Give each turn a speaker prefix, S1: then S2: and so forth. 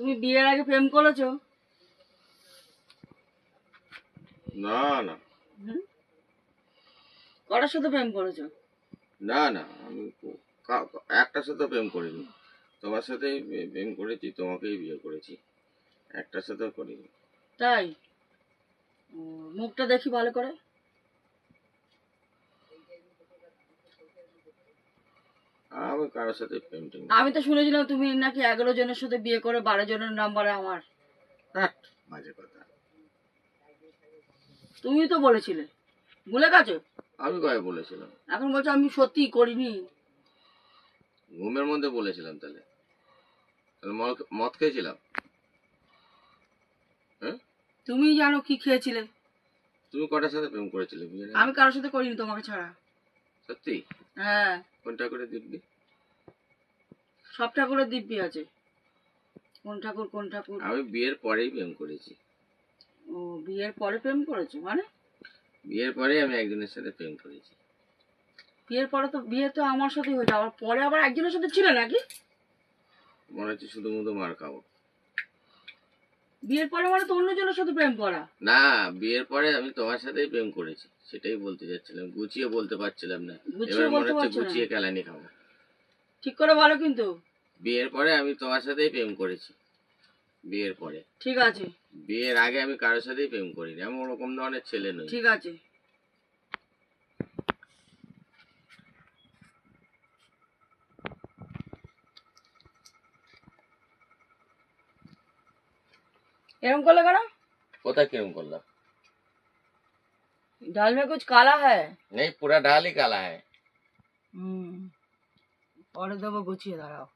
S1: তুমি বিয়ের আগে প্রেম করেছ?
S2: না না?
S1: কটার সাথে প্রেম করেছ?
S2: না না আমি একটার সাথে প্রেম করিনি। তোমার সাথেই প্রেম করেছি তোমাকেই বিয়ে করেছি। একটার সাথেও করিনি।
S1: তাই? মুখটা দেখি ভালো করে।
S2: আমি কারোর সাথে প্রেম
S1: আমি তো শুনেছিলাম তুমি নাকি এগারো জনের সাথে বিয়ে করে বারো জনের নাম্বারে আমার।
S2: বাজে কথা।
S1: তুমি তো বলেছিলে। ভুলে গেছো?
S2: আমি কয়ে বলেছিলাম?
S1: এখন বলছো আমি সত্যি করিনি।
S2: ঘুমের মধ্যে বলেছিলাম তাহলে। তাহলে মদ- খেয়েছিলাম? হ্যাঁ?
S1: তুমি জানো কি খেয়েছিলে।
S2: তুমি কটার সাথে প্রেম করেছিলে
S1: আমি কারোর সাথে করিনি তোমাকে ছাড়া।
S2: সত্যি?
S1: হ্যাঁ।
S2: কোনটা করে দিবি?
S1: সব ঠাকুরের দিব্যি আছে। কোন ঠাকুর কোন ঠাকুর?
S2: আমি বিয়ের পরেই প্রেম করেছি।
S1: ও বিয়ের পরে প্রেম করেছ? মানে?
S2: বিয়ের পরেই আমি একজনের সাথে প্রেম করেছি।
S1: বিয়ের পরে তো বিয়ে তো আমার সাথে হয়েছে। আবার পরে আবার একজনের সাথে ছিল নাকি?
S2: মনে হচ্ছে শুধু মুধু মার খাব।
S1: বিয়ের পরে মানে তো অন্যজনের সাথে প্রেম করা।
S2: না বিয়ের পরে আমি তোমার সাথেই প্রেম করেছি সেটাই বলতে যাচ্ছিলাম গুছিয়ে বলতে পারছিলাম না। এবার মনে হচ্ছে গুছিয়ে কেলানি খাব।
S1: ঠিক করে বলো কিন্তু।
S2: বিয়ের পরে আমি তোমার সাথেই প্রেম করেছি বিয়ের পরে।
S1: ঠিক আছে।
S2: বিয়ের আগে আমি কারোর সাথেই প্রেম করিনি আমি ওরকম ধরনের ছেলে নই।
S1: ঠিক আছে। एरम लगा ना
S2: कोता क्यों कर ला?
S1: दाल में कुछ काला है।
S2: नहीं पूरा दाल ही काला है।
S1: हम्म और दबो गुचिए दाड़ाओ